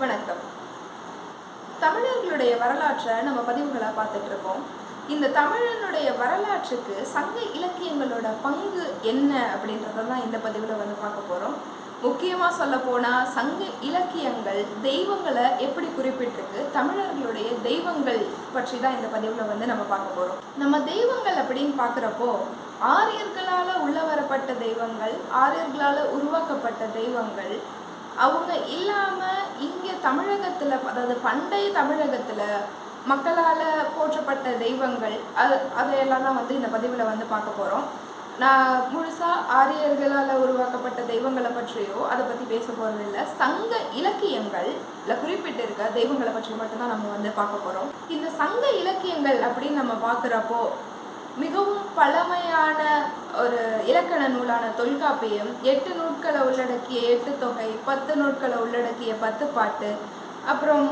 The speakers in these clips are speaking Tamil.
வணக்கம். தமிழர்களுடைய வரலாற்றை நம்ம பதிவுகளாக பார்த்துட்டு இருக்கோம் இந்த தமிழனுடைய வரலாற்றுக்கு சங்க இலக்கியங்களோட பங்கு என்ன அப்படின்றத தான் இந்த பதிவில் வந்து பார்க்க போகிறோம் முக்கியமாக சொல்ல போனால் சங்க இலக்கியங்கள் தெய்வங்களை எப்படி குறிப்பிட்டிருக்கு தமிழர்களுடைய தெய்வங்கள் பற்றி தான் இந்த பதிவில் வந்து நம்ம பார்க்க போகிறோம் நம்ம தெய்வங்கள் அப்படின்னு பார்க்குறப்போ ஆரியர்களால் உள்ள வரப்பட்ட தெய்வங்கள் ஆரியர்களால் உருவாக்கப்பட்ட தெய்வங்கள் அவங்க இல்லாமல் இங்கே தமிழகத்தில் அதாவது பண்டைய தமிழகத்தில் மக்களால் போற்றப்பட்ட தெய்வங்கள் அது அதையெல்லாம் தான் வந்து இந்த பதிவில் வந்து பார்க்க போகிறோம் நான் முழுசாக ஆரியர்களால் உருவாக்கப்பட்ட தெய்வங்களை பற்றியோ அதை பற்றி பேச போகிறது இல்லை சங்க இலக்கியங்கள் இல்லை குறிப்பிட்டிருக்க தெய்வங்களை பற்றி மட்டும்தான் நம்ம வந்து பார்க்க போகிறோம் இந்த சங்க இலக்கியங்கள் அப்படின்னு நம்ம பார்க்குறப்போ மிகவும் பழமை ஒரு இலக்கண நூலான தொல்காப்பியம் எட்டு நூட்களை உள்ளடக்கிய எட்டு தொகை பத்து நூட்களை உள்ளடக்கிய பத்து பாட்டு அப்புறம்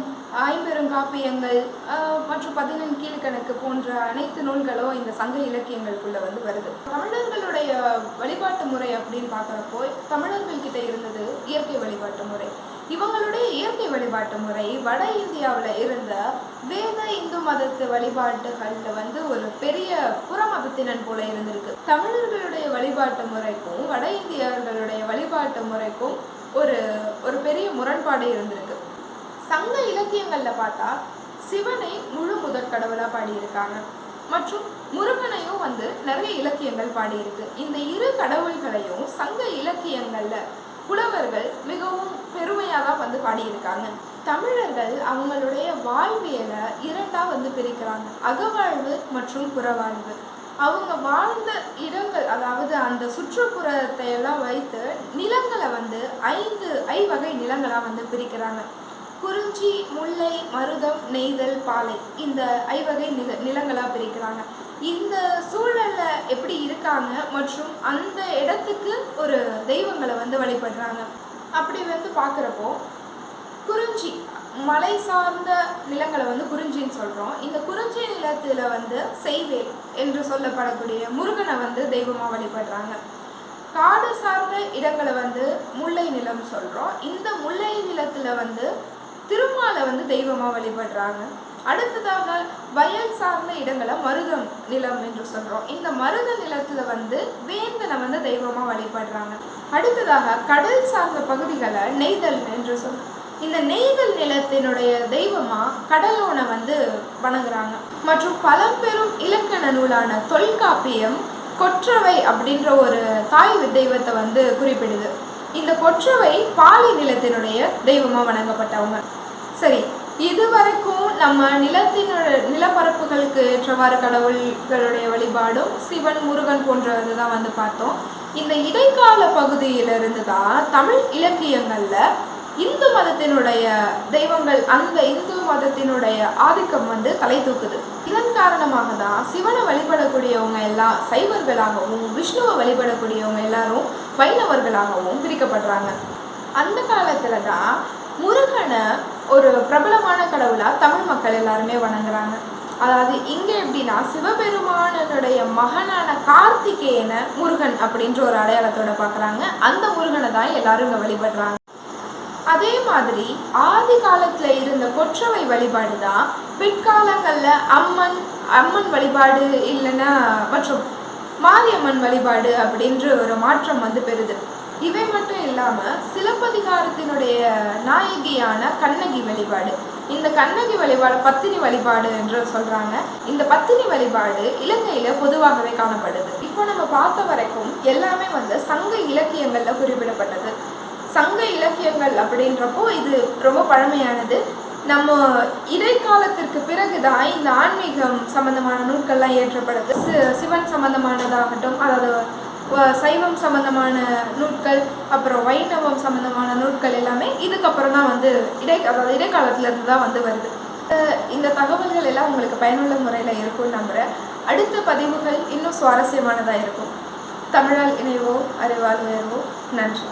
ஐம்பெருங்காப்பியங்கள் ஆஹ், மற்றும் பதினெண் கீழ்கணக்கு போன்ற அனைத்து நூல்களும் இந்த சங்க இலக்கியங்களுக்குள்ள வந்து வருது. தமிழர்களுடைய வழிபாட்டு முறை அப்படின்னு பார்க்குறப்போ தமிழர்கள் கிட்ட இருந்தது இயற்கை வழிபாட்டு முறை. இவங்களுடைய இயற்கை வழிபாட்டு முறை வட இந்தியாவில் இருந்த வேத இந்து மதத்து வழிபாட்டுகளில் வந்து ஒரு பெரிய புறமதத்தினன் போல இருந்திருக்கு. தமிழர்களுடைய வழிபாட்டு முறைக்கும் வட இந்தியர்களுடைய வழிபாட்டு முறைக்கும் ஒரு ஒரு பெரிய முரண்பாடு இருந்திருக்கு. சங்க இலக்கியங்களில் பார்த்தா சிவனை முழு முதற் கடவுளாக பாடியிருக்காங்க. மற்றும் முருகனையும் வந்து நிறைய இலக்கியங்கள் பாடியிருக்கு. இந்த இரு கடவுள்களையும் சங்க இலக்கியங்களில் புலவர்கள் மிகவும் பெருமையாக தான் வந்து பாடியிருக்காங்க. தமிழர்கள் அவங்களுடைய வாழ்வியலை இரண்டாக வந்து பிரிக்கிறாங்க. அகவாழ்வு மற்றும் புறவாழ்வு. அவங்க வாழ்ந்த இடங்கள் அதாவது அந்த சுற்றுப்புறத்தை எல்லாம் வைத்து நிலங்களை வந்து ஐந்து ஐவகை நிலங்களாக வந்து பிரிக்கிறாங்க. குறிஞ்சி முல்லை மருதம் நெய்தல் பாலை இந்த ஐவகை நில நிலங்களாக பிரிக்கிறாங்க. இந்த சூழலில் எப்படி இருக்காங்க மற்றும் அந்த இடத்துக்கு ஒரு தெய்வங்களை வந்து வழிபடுறாங்க. அப்படி வந்து பார்க்குறப்போ குறிஞ்சி மலை சார்ந்த நிலங்களை வந்து குறிஞ்சின்னு சொல்கிறோம் இந்த குறிஞ்சி நிலத்தில் வந்து செய்வேல் என்று சொல்லப்படக்கூடிய முருகனை வந்து தெய்வமாக வழிபடுறாங்க. காடு சார்ந்த இடங்களை வந்து முல்லை நிலம் சொல்கிறோம் இந்த முல்லை நிலத்தில் வந்து திருமாலை வந்து தெய்வமாக வழிபடுறாங்க. அடுத்ததாக வயல் சார்ந்த இடங்களை மருதம் நிலம் என்று சொல்கிறோம் இந்த மருத நிலத்தில் வந்து வேந்தனை வந்து தெய்வமாக வழிபடுறாங்க. அடுத்ததாக கடல் சார்ந்த பகுதிகளை நெய்தல் என்று சொல்கிறோம் இந்த நெய்தல் நிலத்தினுடைய தெய்வமாக கடலோனை வந்து வணங்குறாங்க. மற்றும் பழம்பெரும் இலக்கண நூலான தொல்காப்பியம் கொற்றவை அப்படின்ற ஒரு தாய் தெய்வத்தை வந்து குறிப்பிடுது. இந்த கொற்றவை பாலி நிலத்தினுடைய தெய்வமாக வணங்கப்பட்டவங்க. சரி இதுவரைக்கும் நம்ம நிலத்தினோட நிலப்பரப்புகளுக்கு ஏற்றவாறு கடவுள்களுடைய வழிபாடும் சிவன் முருகன் போன்றது தான் வந்து பார்த்தோம். இந்த இடைக்கால பகுதியிலிருந்து தான் தமிழ் இலக்கியங்களில் இந்து மதத்தினுடைய தெய்வங்கள் அந்த இந்து மதத்தினுடைய ஆதிக்கம் வந்து தலை தூக்குது. இதன் காரணமாக தான் சிவனை வழிபடக்கூடியவங்க எல்லாம் சைவர்களாகவும் விஷ்ணுவை வழிபடக்கூடியவங்க எல்லாரும் வைணவர்களாகவும் பிரிக்கப்படுறாங்க. அந்த காலத்தில் தான் முருகனை ஒரு பிரபலமான கடவுளாக தமிழ் மக்கள் எல்லாருமே வணங்குறாங்க. அதாவது இங்கே எப்படின்னா சிவபெருமானனுடைய மகனான கார்த்திகேயன முருகன் அப்படின்ற ஒரு அடையாளத்தோட பார்க்குறாங்க அந்த முருகனை தான் எல்லாரும் இங்கே வழிபடுறாங்க. அதே மாதிரி ஆதி காலத்தில் இருந்த கொற்றவை வழிபாடு தான் பிற்காலங்களில் அம்மன் அம்மன் வழிபாடு இல்லைன்னா மற்றும் மாரியம்மன் வழிபாடு அப்படின்ற ஒரு மாற்றம் வந்து பெறுது. இவை மட்டும் இல்லாம சிலப்பதிகாரத்தினுடைய நாயகியான கண்ணகி வழிபாடு. இந்த கண்ணகி வழிபாடு பத்தினி வழிபாடு என்று சொல்றாங்க. இந்த பத்தினி வழிபாடு இலங்கையில பொதுவாகவே காணப்படுது. இப்போ நம்ம பார்த்த வரைக்கும் எல்லாமே வந்து சங்க இலக்கியங்கள்ல குறிப்பிடப்பட்டது. சங்க இலக்கியங்கள் அப்படின்றப்போ இது ரொம்ப பழமையானது. நம்ம இடைக்காலத்திற்கு பிறகுதான் இந்த ஆன்மீகம் சம்பந்தமான நூல்கள்லாம் ஏற்றப்படுது சி- சிவன் சம்பந்தமானதாகட்டும் அதாவது சைவம் சம்பந்தமான நூட்கள் அப்புறம் வைணவம் சம்பந்தமான நூட்கள் எல்லாமே இதுக்கப்புறம் தான் வந்து இடை அதாவது இடைக்காலத்திலேருந்து தான் வந்து வருது. இந்த தகவல்கள் எல்லாம் உங்களுக்கு பயனுள்ள முறையில் இருக்கும்னு நம்புகிறேன் அடுத்த பதிவுகள் இன்னும் சுவாரஸ்யமானதாக இருக்கும். தமிழால் இணைவோ அறிவால் உயர்வோ நன்றி.